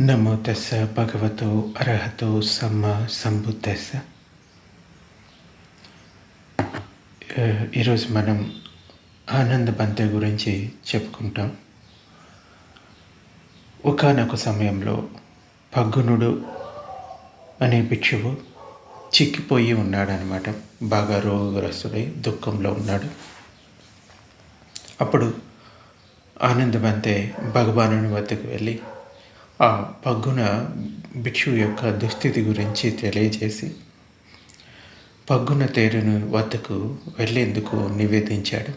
నమో తెస్స భగవతో అర్హతో సమ్మ సంబుద్ధెస్స ఈరోజు మనం ఆనంద బంత గురించి చెప్పుకుంటాం. ఒకానొక సమయంలో పగ్గునుడు అనే భిక్షువు చిక్కిపోయి ఉన్నాడనమాట బాగా రోగగ్రస్తుడై దుఃఖంలో ఉన్నాడు. అప్పుడు ఆనందబంతే భగవానుని వద్దకు వెళ్ళి ఆ పగ్గున భిక్షు యొక్క దుస్థితి గురించి తెలియజేసి పగ్గున తేరును వద్దకు వెళ్ళేందుకు నివేదించాడు.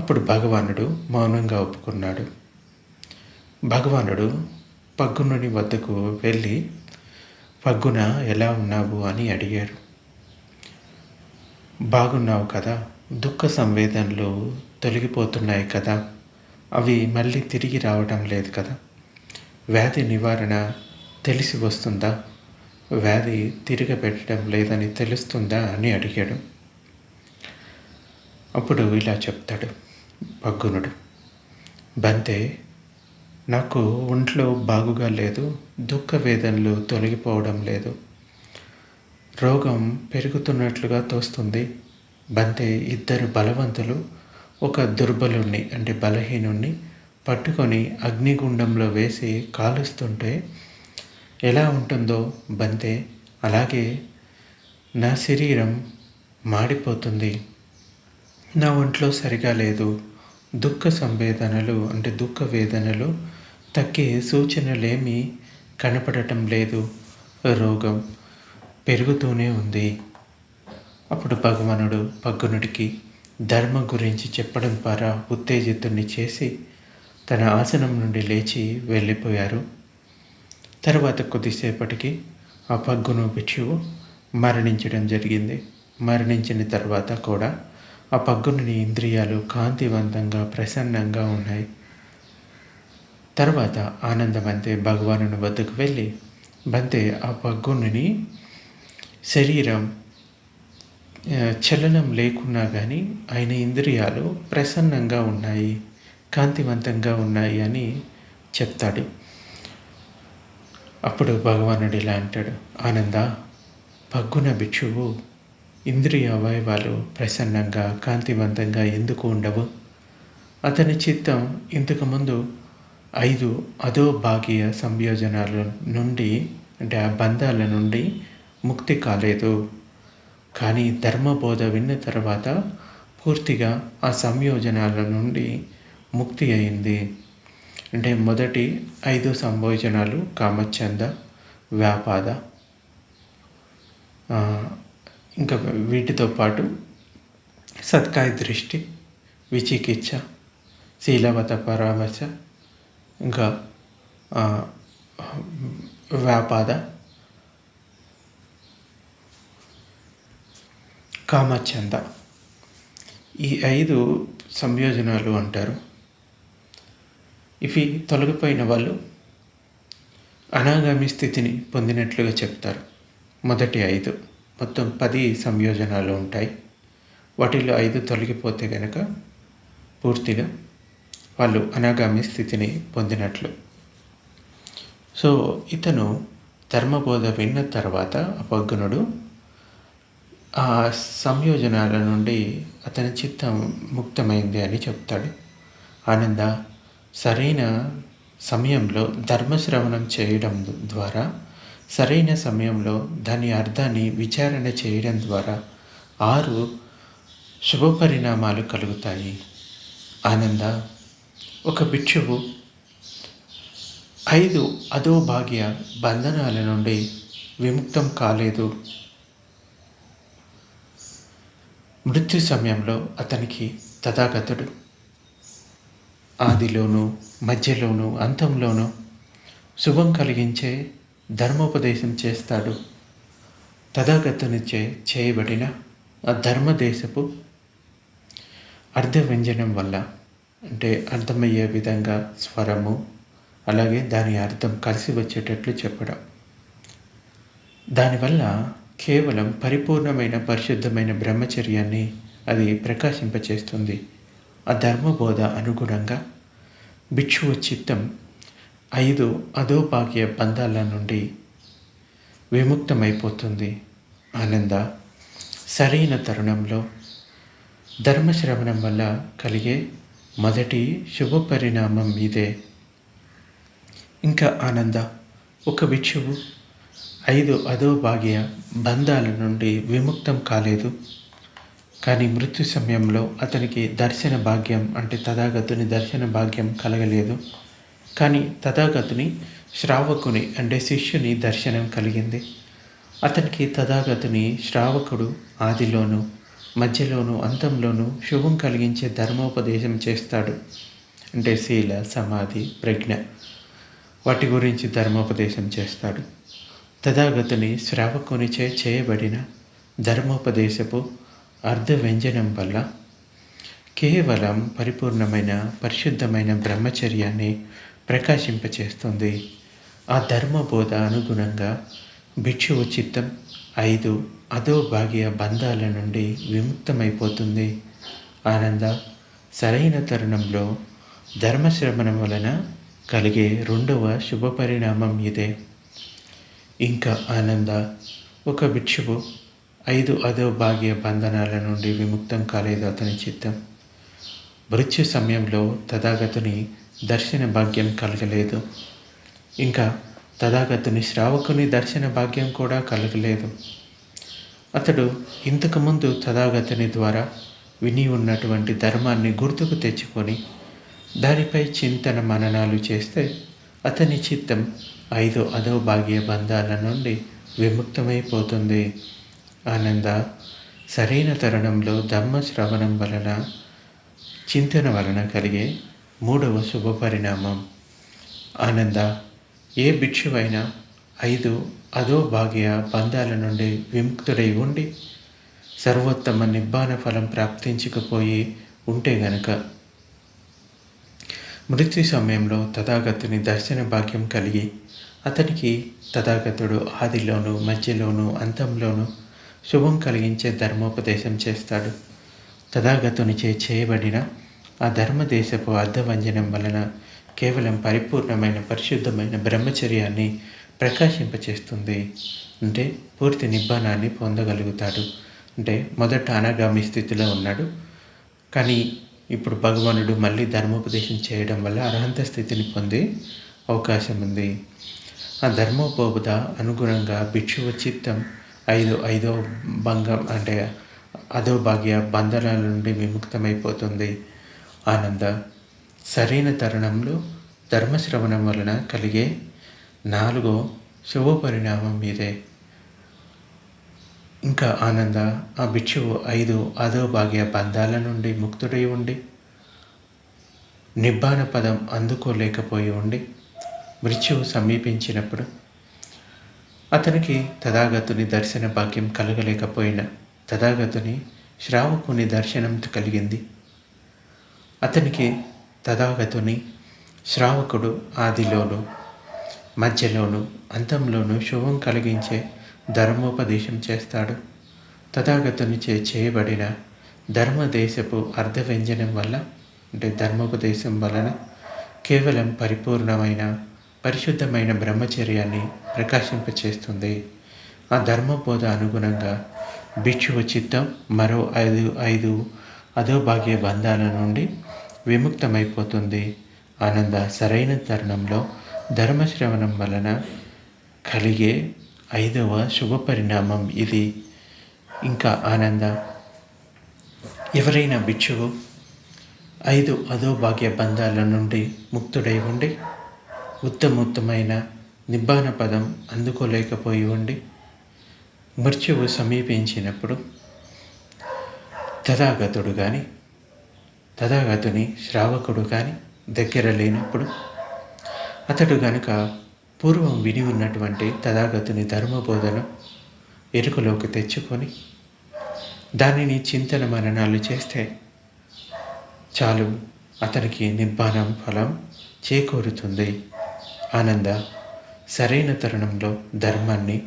అప్పుడు భగవానుడు మౌనంగా ఒప్పుకున్నాడు. భగవానుడు పగ్గునుని వద్దకు వెళ్ళి పగ్గున ఎలా ఉన్నావు? అని అడిగారు. బాగున్నావు కదా దుఃఖ సంవేదనలు తొలగిపోతున్నాయి కదా అవి మళ్ళీ తిరిగి రావటం లేదు కదా వ్యాధి నివారణ తెలిసి వస్తుందా? వ్యాధి తిరగబెట్టడం లేదని తెలుస్తుందా అని అడిగాడు. అప్పుడు ఇలా చెప్తాడు పగ్గునుడు బంతే నాకు ఒంట్లో బాగుగా లేదు దుఃఖ వేదనలు తొలగిపోవడం లేదు. రోగం పెరుగుతున్నట్లుగా తోస్తుంది. బంతే ఇద్దరు బలవంతులు ఒక దుర్బలుణ్ణి అంటే బలహీనుణ్ణి పట్టుకొని అగ్నిగుండంలో వేసి కాలుస్తుంటే ఎలా ఉంటుందో బంతే అలాగే నా శరీరం మాడిపోతుంది. నా ఒంట్లో సరిగా లేదు. దుఃఖ సంవేదనలు అంటే దుఃఖ వేదనలు తగ్గే సూచనలేమీ కనపడటం లేదు. రోగం పెరుగుతూనే ఉంది. అప్పుడు భగవానుడు పగ్గునుడికి ధర్మం గురించి చెప్పడం ద్వారా ఉత్తేజితుణ్ణి చేసి తన ఆసనం నుండి లేచి వెళ్ళిపోయారు. తర్వాత కొద్దిసేపటికి ఆ పగ్గును భిక్షువు మరణించడం జరిగింది. మరణించిన తర్వాత కూడా ఆ పగ్గుని ఇంద్రియాలు కాంతివంతంగా ప్రసన్నంగా ఉన్నాయి. తర్వాత ఆనందమంతే భగవానుని వద్దకు వెళ్ళి బంతే ఆ పగ్గుని శరీరం చలనం లేకున్నా కానీ ఆయన ఇంద్రియాలు ప్రసన్నంగా ఉన్నాయి. కాంతివంతంగా ఉన్నాయి అని చెప్తాడు. అప్పుడు భగవానుడు ఇలా అంటాడు ఆనంద పగ్గున భిక్షువు ఇంద్రియ అవయవాలు ప్రసన్నంగా కాంతివంతంగా ఎందుకు ఉండవు? అతని చిత్తం ఇంతకుముందు ఐదు అదో భాగ్య సంయోజనాల నుండి అంటే ఆ బంధాల నుండి ముక్తి కాలేదు. కానీ ధర్మబోధ విన్న తర్వాత పూర్తిగా ఆ సంయోజనాల నుండి ముక్తి అయింది. అంటే మొదటి ఐదు సంభోజనాలు కామచంద వ్యాపాద. ఇంకా వీటితో పాటు సత్కాయ దృష్టి విచికిత్స శీలవత పరామర్శ ఇంకా వ్యాపాద. కామచంద ఈ ఐదు సంయోజనాలు అంటారు. ఇవి తొలగిపోయిన వాళ్ళు అనాగామి స్థితిని పొందినట్లుగా చెప్తారు. మొదటి ఐదు మొత్తం పది సంయోజనాలు ఉంటాయి. వాటిలో ఐదు తొలగిపోతే కనుక పూర్తిగా వాళ్ళు అనాగామి స్థితిని పొందినట్లు. సో ఇతను ధర్మబోధ విన్న తర్వాత అపగ్నుడు ఆ సంయోజనాల నుండి అతని చిత్తం ముక్తమైంది అని చెప్తాడు. ఆనంద సరైన సమయంలో ధర్మశ్రవణం చేయడం ద్వారా సరైన సమయంలో దాని అర్థాన్ని విచారణ చేయడం ద్వారా ఆరు శుభ పరిణామాలు కలుగుతాయి. ఆనంద ఒక భిక్షువు ఐదు అధోభాగ్య బంధనాల నుండి విముక్తం కాలేదు. మృత్యు సమయంలో అతనికి తథాగతుడు ఆదిలోనూ మధ్యలోనూ అంతంలోనూ శుభం కలిగించే ధర్మోపదేశం చేస్తాడు. తథాగతునిచే చేయబడిన ఆ ధర్మదేశపు అర్ధ వ్యంజనం వల్ల అంటే అర్థమయ్యే విధంగా స్వరము అలాగే దాని అర్థం కలిసి వచ్చేటట్లు చెప్పడం. దానివల్ల కేవలం పరిపూర్ణమైన పరిశుద్ధమైన బ్రహ్మచర్యాన్ని అది ప్రకాశింపచేస్తుంది. ఆ ధర్మబోధ అనుగుణంగా భిక్షువు చిత్తం ఐదు అధోభాగ్య బంధాల నుండి విముక్తమైపోతుంది. ఆనంద సరైన తరుణంలో ధర్మశ్రవణం వల్ల కలిగే మొదటి శుభ పరిణామం ఇదే. ఇంకా ఆనంద ఒక భిక్షువు ఐదు అధోభాగ్య బంధాల నుండి విముక్తం కాలేదు. కానీ మృత్యు సమయంలో అతనికి దర్శన భాగ్యం అంటే తథాగతుని దర్శన భాగ్యం కలగలేదు. కానీ తథాగతుని శ్రావకుని అంటే శిష్యుని దర్శనం కలిగింది. అతనికి తథాగతుని శ్రావకుడు ఆదిలోను మధ్యలోను అంతంలోను శుభం కలిగించే ధర్మోపదేశం చేస్తాడు అంటే శీల సమాధి ప్రజ్ఞ. వాటి గురించి ధర్మోపదేశం చేస్తాడు. తథాగతుని శ్రావకునిచే చేయబడిన ధర్మోపదేశపు అర్ధ వ్యంజనం వల్ల కేవలం పరిపూర్ణమైన పరిశుద్ధమైన బ్రహ్మచర్యాన్ని ప్రకాశింపచేస్తుంది. ఆ ధర్మబోధ అనుగుణంగా భిక్షువు చిత్తం ఐదు అధోభాగ్య బంధాల నుండి విముక్తమైపోతుంది. ఆనంద సరైన తరుణంలో ధర్మశ్రవణం వలన కలిగే రెండవ శుభ పరిణామం ఇదే. ఇంకా ఆనంద ఒక భిక్షువు ఐదు అధోభాగ్య బంధనాల నుండి విముక్తం కాలేదు అతని చిత్తం. మృత్యు సమయంలో తథాగతుని దర్శన భాగ్యం కలగలేదు. ఇంకా తథాగతుని శ్రావకుని దర్శన భాగ్యం కూడా కలగలేదు. అతడు ఇంతకుముందు తథాగతుని ద్వారా విని ఉన్నటువంటి ధర్మాన్ని గుర్తుకు తెచ్చుకొని దానిపై చింతన మననాలు చేస్తే అతని చిత్తం ఐదు అధోభాగ్య బంధాల నుండి విముక్తమైపోతుంది. ఆనంద సరైన తరుణంలో ధర్మ శ్రవణం వలన చింతన వలన కలిగే మూడవ శుభ పరిణామం. ఆనంద ఏ భిక్షువైనా ఐదు అధోభాగ్య బంధాల నుండి విముక్తుడై ఉండి సర్వోత్తమ నిబ్బాన ఫలం ప్రాప్తించకపోయి ఉంటే గనక మృత్యు సమయంలో తథాగతుని దర్శన భాగ్యం కలిగి అతనికి తథాగతుడు ఆదిలోను మధ్యలోను అంతంలోను శుభం కలిగించే ధర్మోపదేశం చేస్తాడు. తథాగతునిచే చేయబడిన ఆ ధర్మదేశపు అర్ధవంజనం వలన కేవలం పరిపూర్ణమైన పరిశుద్ధమైన బ్రహ్మచర్యాన్ని ప్రకాశింపచేస్తుంది. అంటే పూర్తి నిబ్బానాన్ని పొందగలుగుతాడు. అంటే మొదట అనాగామి స్థితిలో ఉన్నాడు. కానీ ఇప్పుడు భగవానుడు మళ్ళీ ధర్మోపదేశం చేయడం వల్ల అర్హంత స్థితిని పొందే అవకాశం ఉంది. ఆ ధర్మోపోబుధ అనుగుణంగా భిక్షువు చిత్తం ఐదు ఐదో భంగం అంటే అదో భాగ్య బంధనాల నుండి విముక్తమైపోతుంది. ఆనంద సరైన తరుణంలో ధర్మశ్రవణం వలన కలిగే నాలుగో శుభ పరిణామం మీదే. ఇంకా ఆనంద ఆ భిక్షువు ఐదు అదో భాగ్య బంధాల నుండి ముక్తుడై ఉండి నిబ్బాన పదం అందుకోలేకపోయి ఉండి మృత్యువు సమీపించినప్పుడు అతనికి తథాగతుని దర్శన భాగ్యం కలగలేకపోయిన తథాగతుని శ్రావకుని దర్శనం కలిగింది. అతనికి తథాగతుని శ్రావకుడు ఆదిలోను మధ్యలోను అంతంలోను శుభం కలిగించే ధర్మోపదేశం చేస్తాడు. తథాగతునిచే చేయబడిన ధర్మదేశపు అర్ధవ్యంజనం వల్ల అంటే ధర్మోపదేశం వలన కేవలం పరిపూర్ణమైన పరిశుద్ధమైన బ్రహ్మచర్యాన్ని ప్రకాశింపచేస్తుంది. ఆ ధర్మబోధ అనుగుణంగా భిక్షువ చిత్తం మరో ఐదు ఐదు అధోభాగ్య బంధాల నుండి విముక్తమైపోతుంది. ఆనంద సరైన తరుణంలో ధర్మశ్రవణం వలన కలిగే ఐదవ శుభ పరిణామం ఇది. ఇంకా ఆనంద ఎవరైనా భిక్షువు ఐదు అధోభాగ్య బంధాల నుండి ముక్తుడై ఉండి ఉత్తమోత్తమైన నిబ్బాన పదం అందుకోలేకపోయి ఉండి మృత్యువు సమీపించినప్పుడు తథాగతుడు కానీ తథాగతుని శ్రావకుడు కానీ దగ్గర లేనప్పుడు అతడు గనుక పూర్వం విని ఉన్నటువంటి తథాగతుని ధర్మబోధను ఎరుకలోకి తెచ్చుకొని దానిని చింతన మననాలు చేస్తే చాలు అతనికి నిబ్బానం ఫలం చేకూరుతుంది. ఆనంద సరైన తరుణంలో ధర్మాన్ని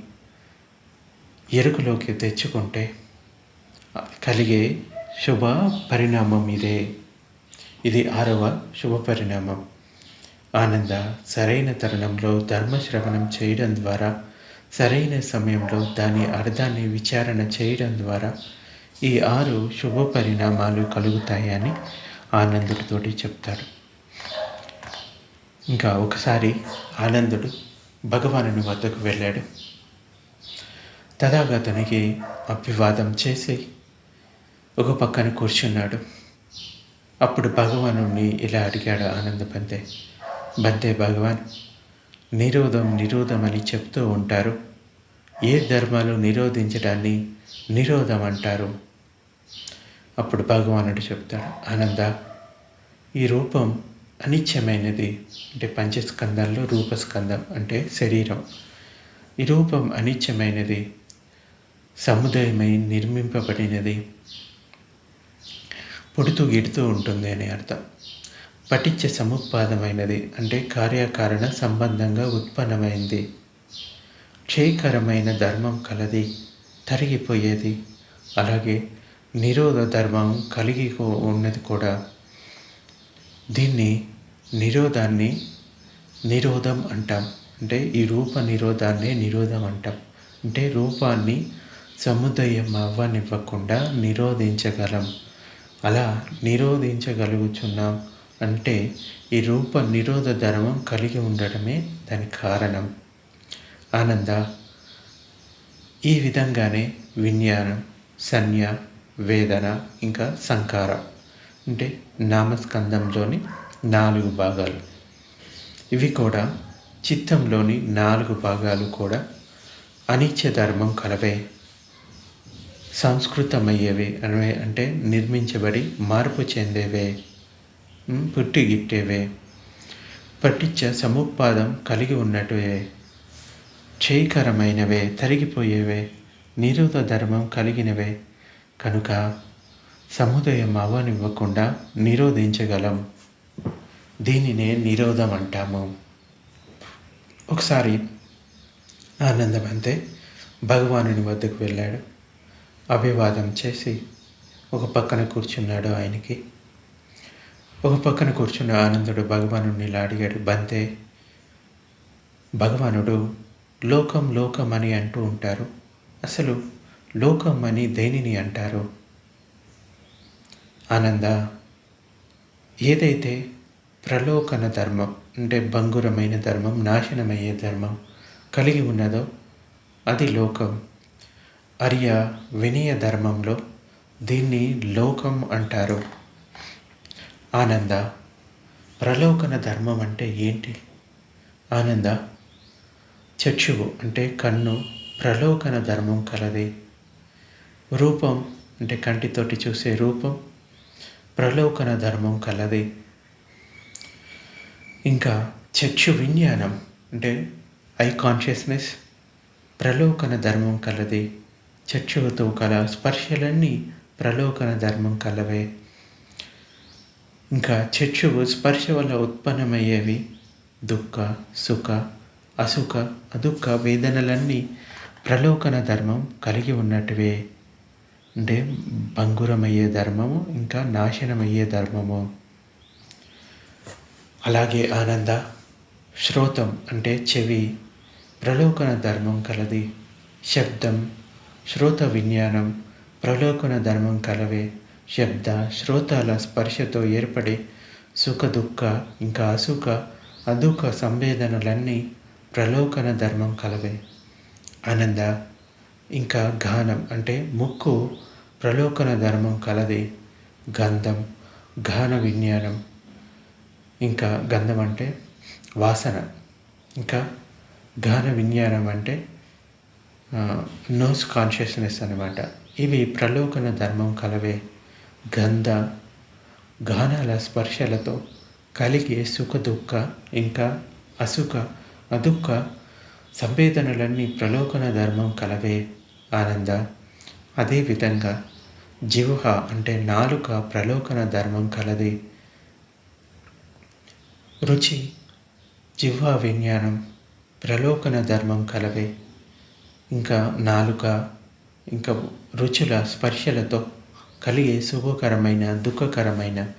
ఎరుకులోకి తెచ్చుకుంటే కలిగే శుభ పరిణామం ఇదే. ఇది ఆరవ శుభ పరిణామం. ఆనంద సరైన తరుణంలో ధర్మశ్రవణం చేయడం ద్వారా సరైన సమయంలో దాని అర్థాన్ని విచారణ చేయడం ద్వారా ఈ ఆరు శుభ పరిణామాలు కలుగుతాయని ఆనందుడితోటి చెప్తాడు. ఇంకా ఒకసారి ఆనందుడు భగవానుని వద్దకు వెళ్ళాడు. తథాగతునికి అభివాదం చేసి ఒక పక్కన కూర్చున్నాడు. అప్పుడు భగవాను ఇలా అడిగాడు ఆనంద బంతే బంతే భగవాన్ నిరోధం నిరోధం అని చెప్తూ ఉంటారు. ఏ ధర్మాలు నిరోధించడాన్ని నిరోధం అంటారు? అప్పుడు భగవానుడు చెప్తాడు ఆనంద ఈ రూపం అనిత్యమైనది అంటే పంచస్కందంలో రూపస్కందం అంటే శరీరం. ఈ రూపం అనిత్యమైనది సముదాయమై నిర్మింపబడినది. పుడుతూ గిడుతూ ఉంటుంది అని అర్థం. పటిచ్చ సముత్పాదమైనది అంటే కార్యకారణ సంబంధంగా ఉత్పన్నమైంది. క్షయకరమైన ధర్మం కలది తరిగిపోయేది. అలాగే నిరోధ ధర్మం కలిగి ఉన్నది కూడా. దీన్ని నిరోధాన్ని నిరోధం అంటాం. అంటే ఈ రూప నిరోధాన్ని నిరోధం అంటాం. అంటే రూపాన్ని సముదయం అవ్వనివ్వకుండా నిరోధించగలం. అలా నిరోధించగలుగుతున్నాం అంటే ఈ రూప నిరోధ ధర్మం కలిగి ఉండడమే దాని కారణం. ఆనంద ఈ విధంగానే విజ్ఞానం సన్య వేదన ఇంకా సంకార. అంటే నామస్కందంలోని నాలుగు భాగాలు. ఇవి కూడా చిత్తంలోని నాలుగు భాగాలు కూడా అనిత్య ధర్మం కలవే సంస్కృతమయ్యేవి అనే అంటే నిర్మించబడి మార్పు చెందేవే పుట్టిగిట్టేవే పటిచ్చ సముపాదం కలిగి ఉన్నట్టువే క్షయకరమైనవే తరిగిపోయేవే నిరోధ ధర్మం కలిగినవే. కనుక సముదయం అవ్వనివ్వకుండా నిరోధించగలం. దీనినే నిరోధం అంటాము. ఒకసారి ఆనందం అంతే భగవానుని వద్దకు వెళ్ళాడు. అభివాదం చేసి ఒక పక్కన కూర్చున్నాడు ఆయనకి. ఒక పక్కన కూర్చున్న ఆనందుడు భగవానుడిని ఇలా అడిగాడు బంతే భగవానుడు లోకం లోకం అని అంటూ ఉంటారు. అసలు లోకం అని దేనిని అంటారు? ఆనంద ఏదైతే ప్రలోకన ధర్మం అంటే భంగురమైన ధర్మం నాశనమయ్యే ధర్మం కలిగి ఉన్నదో అది లోకం. అర్య వినయ ధర్మంలో దీన్ని లోకం అంటారు. ఆనంద ప్రలోకన ధర్మం అంటే ఏంటి? ఆనంద చక్షువు అంటే కన్ను ప్రలోకన ధర్మం కలది. రూపం అంటే కంటితోటి చూసే రూపం ప్రలోకన ధర్మం కలది. ఇంకా చక్షు విజ్ఞానం అంటే ఐ కాన్షియస్నెస్ ప్రలోకన ధర్మం కలది. చక్షువుతో కల స్పర్శలన్నీ ప్రలోకన ధర్మం కలవే. ఇంకా చక్షువు స్పర్శ వల్ల ఉత్పన్నమయ్యేవి దుఃఖ సుఖ అసుఖ అదుఃఖ వేదనలన్నీ ప్రలోకన ధర్మం కలిగి ఉన్నట్టువే. అంటే భంగురమయ్యే ధర్మము ఇంకా నాశనమయ్యే ధర్మము. అలాగే ఆనంద శ్రోతం అంటే చెవి ప్రలోకన ధర్మం కలది. శబ్దం శ్రోత విజ్ఞానం ప్రలోకన ధర్మం కలవే. శబ్ద శ్రోతాల స్పర్శతో ఏర్పడే సుఖ దుఃఖ ఇంకా అసుఖ అదుఖ సంవేదనలన్నీ ప్రలోకన ధర్మం కలవే. ఆనంద ఇంకా గానం అంటే ముక్కు ప్రలోకన ధర్మం కలది. గంధం గాన విజ్ఞానం ఇంకా గంధం అంటే వాసన ఇంకా గాన విజ్ఞానం అంటే నోస్ కాన్షియస్నెస్ అనమాట ఇవి ప్రలోకన ధర్మం కలవే గంధ గానాల స్పర్శలతో కలిగే సుఖ దుఃఖ ఇంకా అసుఖ అదుఃఖ సంవేదనలన్నీ ప్రలోకన ధర్మం కలవే ఆనంద. అదేవిధంగా జిహ్వ అంటే నాలుక ప్రలోకన ధర్మం కలది రుచి జిహ్వా విజ్ఞానం ప్రలోకన ధర్మం కలవే. ఇంకా నాలుక ఇంకా రుచుల స్పర్శలతో కలిగే శుభకరమైన దుఃఖకరమైన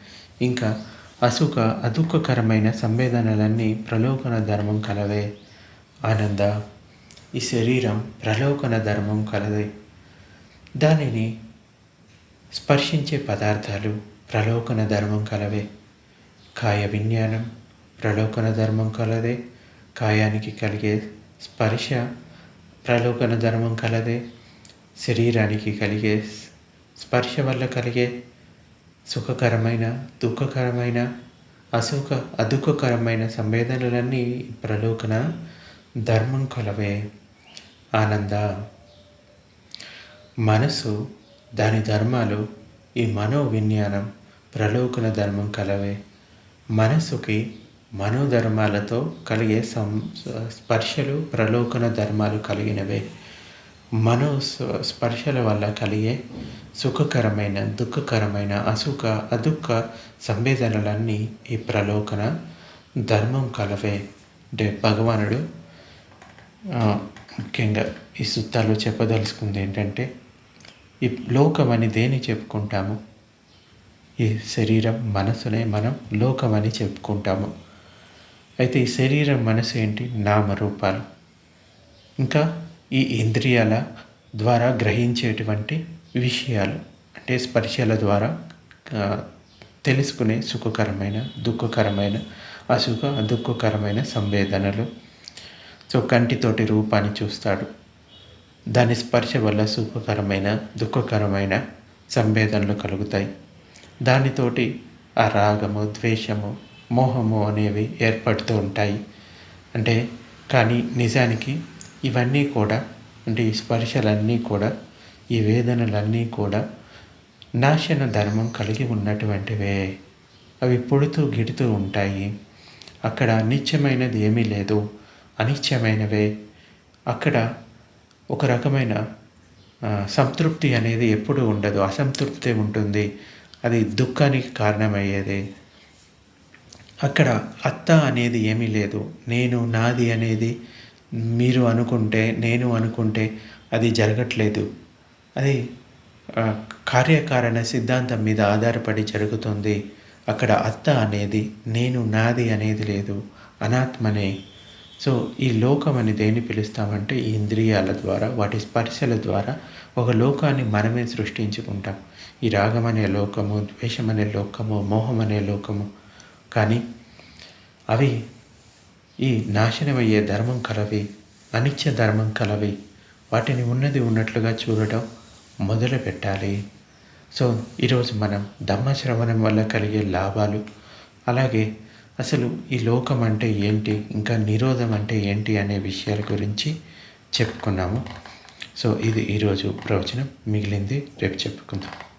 ఇంకా అసుఖ అదుఃఖకరమైన సంవేదనలన్నీ ప్రలోకన ధర్మం కలవే. ఆనంద ఈ శరీరం ప్రలోకన ధర్మం కలదే. దానిని స్పర్శించే పదార్థాలు ప్రలోకన ధర్మం కలవే. కాయ విజ్ఞానం ప్రలోకన ధర్మం కలదే కాయానికి కలిగే స్పర్శ ప్రలోకన ధర్మం కలదే శరీరానికి కలిగే స్పర్శ వల్ల కలిగే సుఖకరమైన దుఃఖకరమైన అసుఖ అదుఖకరమైన సంవేదనలన్నీ ప్రలోకన ధర్మం కలవే. ఆనంద. మనసు దాని ధర్మాలు ఈ మనో విజ్ఞానం ప్రలోకన ధర్మం కలవే. మనసుకి మనోధర్మాలతో కలిగే సం స్పర్శలు ప్రలోకన ధర్మాలు కలిగినవే. మనో స్పర్శల వల్ల కలిగే సుఖకరమైన దుఃఖకరమైన అసుఖ అదుఃఖ సంవేదనలన్నీ ఈ ప్రలోకన ధర్మం కలవే. అంటే భగవానుడు ముఖ్యంగా ఈ సుత్తాలు చెప్పదలుచుకుంది ఏంటంటే ఈ లోకం అని దేని చెప్పుకుంటాము? ఈ శరీరం మనసునే మనం లోకం అని చెప్పుకుంటాము. అయితే ఈ శరీరం మనసు ఏంటి? నామరూపాలు. ఇంకా ఈ ఇంద్రియాల ద్వారా గ్రహించేటువంటి విషయాలు అంటే స్పర్శల ద్వారా తెలుసుకునే సుఖకరమైన దుఃఖకరమైన అసుఖ దుఃఖకరమైన సంవేదనలు. సో కంటితోటి రూపాన్ని చూస్తాడు. దాని స్పర్శ వల్ల సుఖకరమైన దుఃఖకరమైన సంవేదనలు కలుగుతాయి. దానితోటి ఆ రాగము ద్వేషము మోహము అనేవి ఏర్పడుతూ ఉంటాయి. అంటే కానీ నిజానికి ఇవన్నీ కూడా అంటే ఈ స్పర్శలన్నీ కూడా ఈ వేదనలన్నీ కూడా నాశన ధర్మం కలిగి ఉన్నటువంటివే. అవి పుడుతూ గిడుతూ ఉంటాయి. అక్కడ నిత్యమైనది ఏమీ లేదు. అనిత్యమైనవే. అక్కడ ఒక రకమైన సంతృప్తి అనేది ఎప్పుడు ఉండదు. అసంతృప్తి ఉంటుంది. అది దుఃఖానికి కారణమయ్యేది. అక్కడ అత్త అనేది ఏమీ లేదు. నేను నాది అనేది మీరు అనుకుంటే నేను అనుకుంటే అది జరగట్లేదు. అది కార్యకారణ సిద్ధాంతం మీద ఆధారపడి జరుగుతుంది. అక్కడ అత్త అనేది నేను నాది అనేది లేదు. అనాత్మనే. సో ఈ లోకం అని దేన్ని పిలుస్తామంటే ఈ ఇంద్రియాల ద్వారా వాటి స్పర్శల ద్వారా ఒక లోకాన్ని మనమే సృష్టించుకుంటాం. ఈ రాగం అనే లోకము ద్వేషం అనే లోకము మోహం అనే లోకము కానీ అవి ఈ నాశనమయ్యే ధర్మం కలవి అనిత్య ధర్మం కలవి వాటిని ఉన్నది ఉన్నట్లుగా చూడటం మొదలు పెట్టాలి సో ఈరోజు మనం ధమ్మశ్రవణం వల్ల కలిగే లాభాలు అలాగే అసలు ఈ లోకం అంటే ఏంటి ఇంకా నిరోధం అంటే ఏంటి అనే విషయాల గురించి చెప్పుకున్నాము. సో ఇది ఈరోజు ప్రవచనం. మిగిలింది రేపు చెప్పుకుందాం.